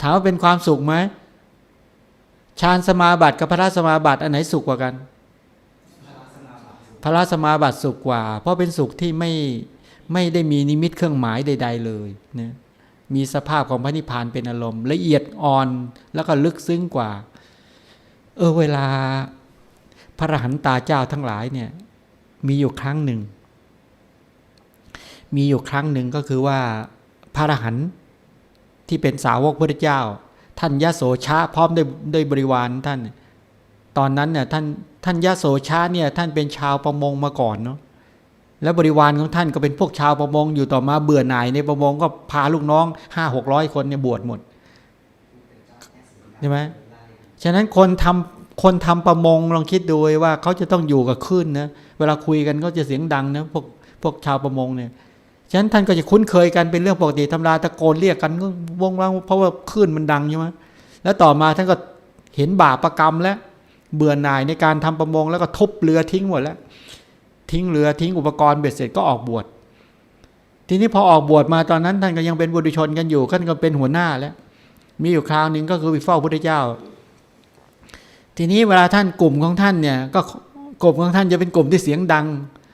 ถามว่าเป็นความสุขไหมฌานสมาบัติกับพระสมาบัติอันไหนสุขกว่ากัน พระสมาบัติสุขกว่า เพราะเป็นสุขที่ไม่ไม่ได้มีนิมิตเครื่องหมายใด ๆ เลยนะมีสภาพของพระนิพพานเป็นอารมณ์ ละเอียดอ่อนแล้วก็ลึกซึ้งกว่า เออเวลา พระหันตาเจ้าทั้งหลายเนี่ยมีอยู่ครั้งหนึ่ง มีอยู่ครั้งหนึ่งก็คือว่าพระหันต ที่เป็นสาวกพระเจ้า ท่านยะโสชาพร้อมด้วยด้วยบริวารท่าน ตอนนั้นเนี่ยท่านท่านยะโสชาเนี่ยท่านเป็นชาวประมงมาก่อนเนาะแล้วบริวารของท่านก็เป็นพวกชาวประมงอยู่ต่อมาเบื่อหน่ายในประมงก็พาลูกน้องห้าหกร้อยคนเนี่ยบวชหมดใช่ไหมฉะนั้นคนทำคนทำประมงลองคิดดูว่าเขาจะต้องอยู่กับคลื่นนะเวลาคุยกันก็จะเสียงดังนะพวกพวกชาวประมงเนี่ย ฉะนั้นท่านก็จะคุ้นเคยกันเป็นเรื่องปกติธรรมดาตะโกนเรียกกันก็วงว่างเพราะว่าคลื่นมันดังใช่ไหมแล้วต่อมาท่านก็เห็นบาปประกรรมแล้ว เบื่อหน่ายในการทำประมงแล้วก็ทุบเรือทิ้งหมดแล้ว ทิ้งเรือทิ้งอุปกรณ์เบ็ดเสร็จก็ออกบวชทีนี้พอออกบวชมาตอนนั้นท่านก็ยังเป็นบุตรชนกันอยู่ท่านก็เป็นหัวหน้าแล้ว มีอยู่คราวหนึ่งก็คือไปเฝ้าพระพุทธเจ้า ทีนี้เวลาท่านกลุ่มของท่านเนี่ย ก็กลุ่มของท่านจะเป็นกลุ่มที่เสียงดัง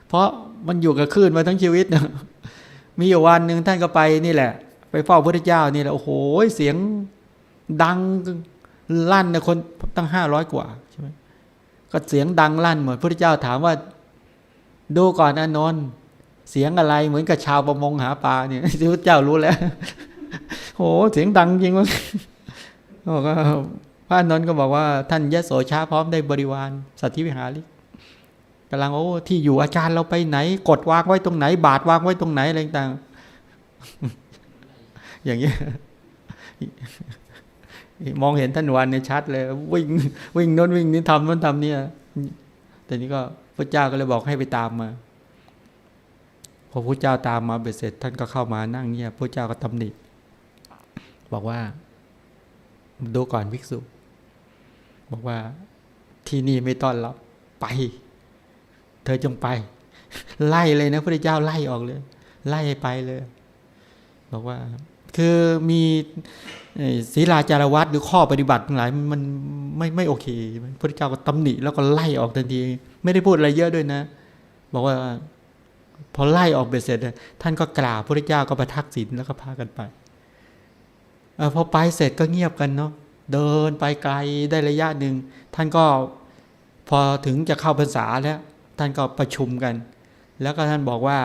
เพราะมันอยู่กับคลื่นมาทั้งชีวิตนะ มีอยู่วันหนึ่งท่านก็ไปนี่แหละ ไปเฝ้าพระเจ้านี่แหละโอ้โหเสียงดังลั่นนะคนตั้งห้าร้อยกว่าใช่ไหมก็เสียงดังลั่นหมดพระเจ้าถามว่า ดูก่อนอนนท์เสียงอะไรเหมือนกับชาวประมงหาปลาเนี่ยพระเจ้ารู้แล้วโอ้เสียงดังจริงวะบอกว่าพระอนนท์ก็บอกว่าท่านยะโสชาพร้อมได้บริวารสัตธิวิหาริกำลังโอ้ที่อยู่อาจารย์เราไปไหน กดวางไว้ตรงไหน บาทวางไว้ตรงไหนอะไรต่างอย่างเงี้ยมองเห็นท่านวันเนี่ยชัดเลย วิ่งวิ่งโน้นวิ่งนี้ทำโน้นทำเนี่ยแต่นี้ก็พระเจ้าก็เลยบอกให้ไปตามมาพอพระเจ้าตามมาเบ็ดเสร็จ ท่านก็เข้ามานั่งเงียบพระเจ้าก็ตำหนิบอกว่า ดูก่อนภิกษุ บอกว่าที่นี่ไม่ต้อนรับไป เธอจงไป ไล่เลยนะพระเจ้าไล่ออกเลย ไล่ไปเลย บอกว่า คือมีศีลาจารวัตหรือข้อปฏิบัติทั้งหลายมันไม่ไม่โอเคพระเจ้าก็ตำหนิแล้วก็ไล่ออกทันที ไม่ได้พูดอะไรเยอะด้วยนะ บอกว่า พอไล่ออกเบ็ดเสร็จ ท่านก็กราบพระเจ้าก็ประทักษิณแล้วก็พากันไปอพอไปเสร็จก็เงียบกันเนาะเดินไปไกลได้ระยะหนึ่งท่านก็พอถึงจะเข้าพรรษาแล้ว ท่านก็ประชุมกัน แล้วก็ท่านบอกว่า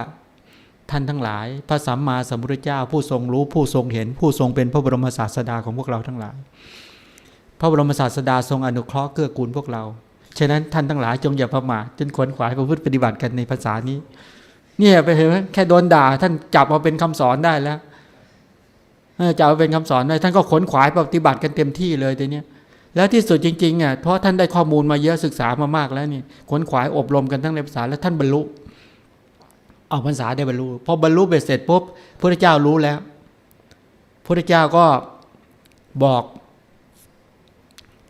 ท่านทั้งหลาย พระสัมมาสัมพุทธเจ้า ผู้ทรงรู้ผู้ทรงเห็น ผู้ทรงเป็นพระบรมศาสดาของพวกเราทั้งหลาย พระบรมศาสดาทรงอนุเคราะห์เกื้อกูลพวกเรา ฉะนั้นท่านทั้งหลายจงอย่าประมาทจนขวนขวายประพฤติปฏิบัติกันในภาษานี้ เนี่ยไปเห็นไหมแค่โดนด่า ท่านจับมาเป็นคำสอนได้แล้วจับมาเป็นคำสอนได้ท่านก็ขวนขวายปฏิบัติกันเต็มที่เลยทีเนี้ย แล้วที่สุดจริงๆอะเพราะท่านได้ข้อมูลมาเยอะศึกษามามากแล้วนี่ขวนขวายอบรมกันทั้งในภาษาแล้วท่านบรรลุออกพรรษาได้บรรลุพอบรรลุเบ็ดเสร็จปุ๊บพระเจ้ารู้แล้วพระเจ้าก็บอก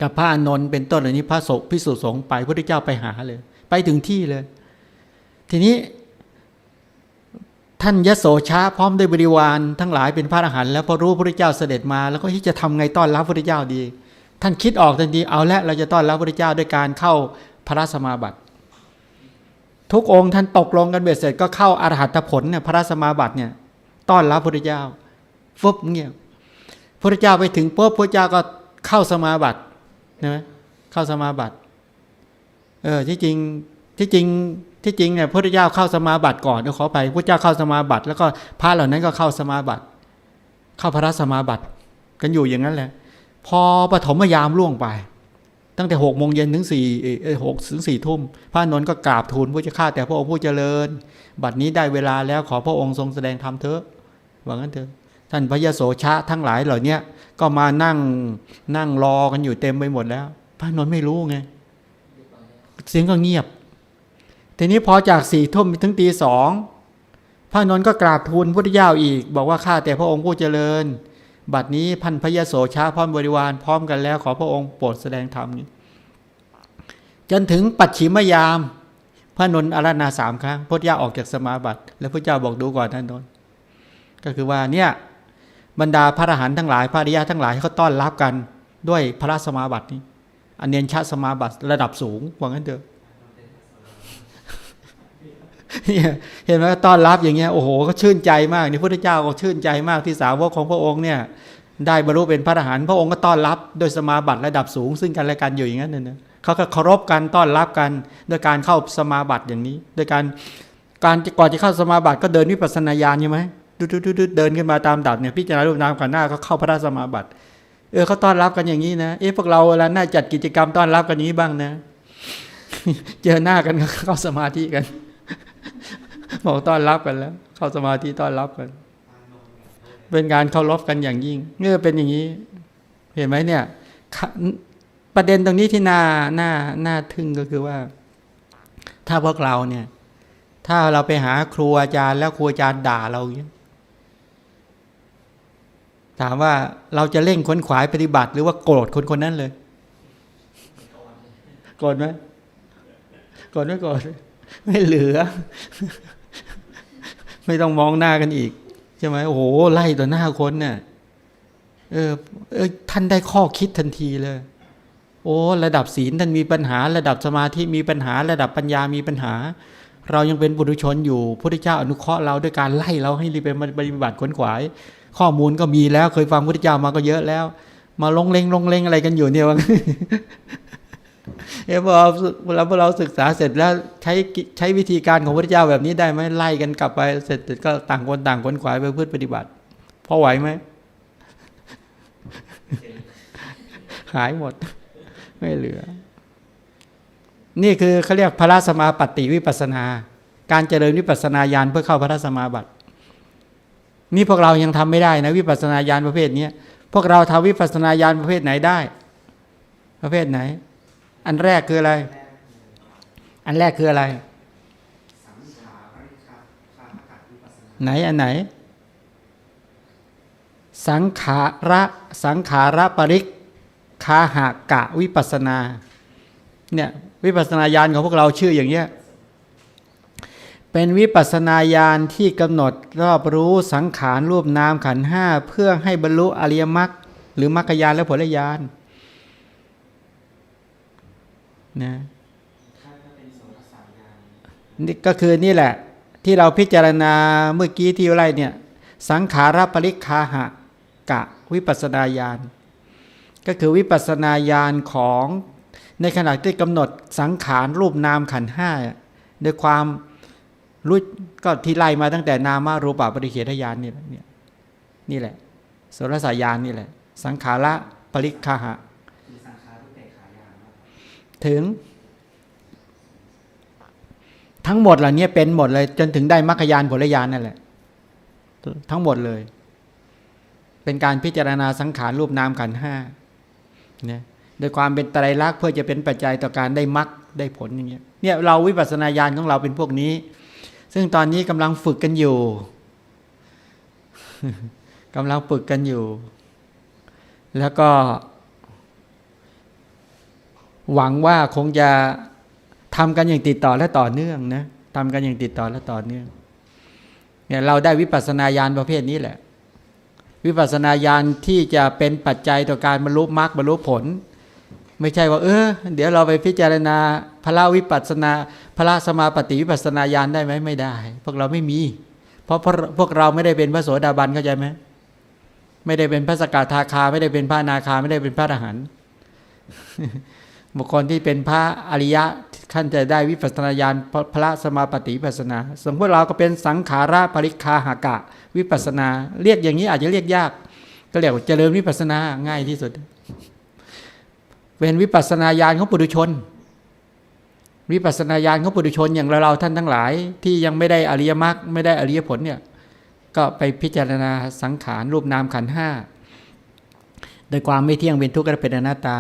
กับพระอานนท์เป็นต้นเหล่านี้พระสงฆ์พิสุสงฆ์ไปพระเจ้าไปหาเลย ไปถึงที่เลย ทีนี้ ท่านยโสชาพร้อมด้วยบริวารทั้งหลายเป็นพระอรหันต์แล้วพอรู้พระเจ้าเสด็จมา แล้วก็ที่จะทำไงต้อนรับพระเจ้าดี ท่านคิดออกทันทีเอาละเราจะต้อนรับพระเจ้าด้วยการเข้าพระสมาบัติ ทุกองค์ท่านตกลงกันเบ็ดเสร็จก็เข้าอรหัตผลเนี่ยพระสมาบัติเนี่ยต้อนรับพระเจ้าฟึบเงี้ยพระเจ้าไปถึงปุ๊บพระเจ้าก็เข้าสมาบัตินะเข้าสมาบัติเออที่จริงที่จริงที่จริงเนี่ยพระเจ้าเข้าสมาบัติก่อนเดี๋ยวขอไปพระเจ้าเข้าสมาบัติ แล้วก็พระเหล่านั้นก็เข้าสมาบัติ เข้าพระสมาบัติ กันอยู่อย่างนั้นแหละ พอปฐมยามล่วงไป ตั้งแต่หกโมงเย็นถึงสี่หกถึงสี่ทุ่ม พระนนท์ก็กราบทูลพระเจ้าข้าแต่พระองค์ผู้เจริญ บัดนี้ได้เวลาแล้วขอพระองค์ทรงแสดงธรรมเถอะว่างั้นเถอะท่านพระยโสชะทั้งหลายเหล่านี้ก็มานั่งนั่งรอกันอยู่เต็มไปหมดแล้ว พระนนท์ไม่รู้ไง เสียงก็เงียบ ทีนี้พอจากสี่ทุ่มถึงตีสองพระนนท์ก็กราบทูลพระพุทธเจ้าอีก บอกว่าข้าแต่พระองค์ผู้เจริญ บัดนี้พันพยโสชาพร้อมบริวารพร้อมกันแล้วขอพระองค์โปรดแสดงธรรมนี้ จนถึงปัจฉิมยาม พระนนท์อารานาสามครั้งพระเจ้าออกจากสมาบัติ แล้วพระเจ้าบอกดูก่อนท่านนนท์ก็คือว่าเนี่ยบรรดาพระอรหันต์ทั้งหลายพระอริยะทั้งหลายเขาต้อนรับกันด้วยพระสมาบัตินี้อันเนียนชาสมาบัติระดับสูงว่างั้นเถอะเห็นไหมต้อนรับอย่างเงี้ยโอ้โหก็ชื่นใจมากนี่พระเจ้าก็ชื่นใจมากที่สาวกของพระองค์เนี่ย ได้บรรลุเป็นพระอรหันต์พระองค์ก็ต้อนรับโดยสมาบัติระดับสูง ซึ่งกันและกันอยู่อย่างนั้นนะนะเขาก็เคารพกันต้อนรับกันโดยการเข้าสมาบัติอย่างนี้โดยการการก่อนจะเข้าสมาบัติก็เดินวิปัสสนาญาณใช่ไหมดูดูดูเดินขึ้นมาตามดับเนี่ยพิจารณารูปนามขันธ์หน้าก็เข้าพระสมาบัติเออเขาต้อนรับกันอย่างนี้นะเอ๊ะพวกเราเวลาหน้าจัดกิจกรรมต้อนรับกันอย่างนี้บ้างนะ เจอหน้ากันก็เข้าสมาธิกันบอกต้อนรับกันแล้ว เข้าสมาธิต้อนรับกัน เป็นการเคารพกันอย่างยิ่งเมื่อเป็นอย่างนี้ เห็นไหมเนี่ย ประเด็นตรงนี้ที่น่าน่าน่าทึ่งก็คือว่า ถ้าพวกเราเนี่ย ถ้าเราไปหาครูอาจารย์แล้วครูอาจารย์ด่าเราอย่างนี้ถามว่าเราจะเร่งค้นขวายปฏิบัติหรือว่าโกรธคนคนนั้นเลยโกรธไหมโกรธไม่โกรธไม่เหลือ ไม่ต้องมองหน้ากันอีก ใช่ไหมโอ้โหไล่ต่อหน้าคนเนี่ยเออเออท่านได้ข้อคิดทันทีเลย โอ้ ระดับศีลท่านมีปัญหา ระดับสมาธิมีปัญหา ระดับปัญญามีปัญหา เรายังเป็นบุรุชนอยู่พระพุทธเจ้าอนุเคราะห์เราด้วยการไล่เราให้รีบไปปฏิบัติขวนขวาย ข้อมูลก็มีแล้วเคยฟังพระพุทธเจ้ามาก็เยอะแล้ว มาลงเลงลงเลงอะไรกันอยู่เนี่ยว่า เออพอเราเราพอเราศึกษาเสร็จแล้วใช้ใช้วิธีการของพระพุทธเจ้าแบบนี้ได้ไหมไล่กันกลับไปเสร็จก็ต่างคนต่างขวนขวายไปพืชปฏิบัติ พอไหวไหมหายหมด ไม่เหลือ นี่คือเขาเรียกพระสมาปฏิวิปัสนา การเจริญวิปัสนาญาณเพื่อเข้าพระสมาบัตินี่พวกเรายังทำไม่ได้นะวิปัสนาญาณประเภทนี้พวกเราทำวิปัสนาญาณประเภทไหนได้ ประเภทไหน อันแรกคืออะไร อันแรกคืออะไร ไหนอันไหน สังขาระสังขาระปริกคาหากะวิปัสสนาเนี่ยวิปัสสนาญาณของพวกเราชื่ออย่างเงี้ยเป็นวิปัสสนาญาณที่กำหนดรอบรู้สังขารรูปนามขันธ์ห้าเพื่อให้บรรลุอริยมรรคหรือมรรคญาณและผลญาณ นะนี่ก็คือนี่แหละ ที่เราพิจารณาเมื่อกี้ที่ไรเนี่ย สังขารปริคาหะกะวิปัสสนาญาณก็คือวิปัสสนาญาณของในขณะที่กำหนดสังขารรูปนามขันธ์ห้าด้วยความรู้ก็ที่ไล่มาตั้งแต่นามารูปะปริเขทญาณนี่แหละเนี่ยนี่แหละโสรสายานนี่แหละ สังขาระปริคาหะ ถึง ทั้งหมดเหล่านี้เป็นหมดเลย จนถึงได้มรรคยานผลยานนั่นแหละ ทั้งหมดเลย เป็นการพิจารณาสังขารรูปนามขันห้าเนี่ยโดยความเป็นไตรลักษณ์เพื่อจะเป็นปัจจัยต่อการได้มรรคได้ผลอย่างเงี้ยเนี่ยเราวิปัสสนาญาณของเราเป็นพวกนี้ ซึ่งตอนนี้กำลังฝึกกันอยู่กำลังฝึกกันอยู่ แล้วก็ หวังว่าคงจะทำกันอย่างติดต่อและต่อเนื่องนะทำกันอย่างติดต่อและต่อเนื่องเนี่ยเราได้วิปัสสนาญาณประเภทนี้แหละ วิปัสสนาญาณที่จะเป็นปัจจัยต่อการบรรลุมรรคบรรลุผล ไม่ใช่ว่า เออ เดี๋ยวเราไปพิจารณาพระวิปัสสนาพระสมาปฏิวิปัสสนาญาณได้ไหมไม่ได้ พวกเราไม่มี เพราะพวกเราไม่ได้เป็นพระโสดาบันเข้าใจไหมไม่ได้เป็นพระสกทาคา ไม่ได้เป็นพระนาคา ไม่ได้เป็นพระอรหันต์ บุคคลที่เป็นพระอริยะท่านจะได้วิปัสสนาญาณพระสมาปฏิวิปัสนาส่วนพวกเราก็เป็นสังขาระปริคาหากะ วิปัสนา เรียกอย่างนี้อาจจะเรียกยาก ก็เรียกว่าเจริญวิปัสนาง่ายที่สุด เป็นวิปัสสนาญาณของปุถุชน วิปัสสนาญาณของปุถุชนอย่างเราท่านทั้งหลาย ที่ยังไม่ได้อริยมรรคไม่ได้อริยผลเนี่ยก็ไปพิจารณาสังขารรูปนามขันห้าโดยความไม่เที่ยงเป็นทุกข์และเป็นอนัตตา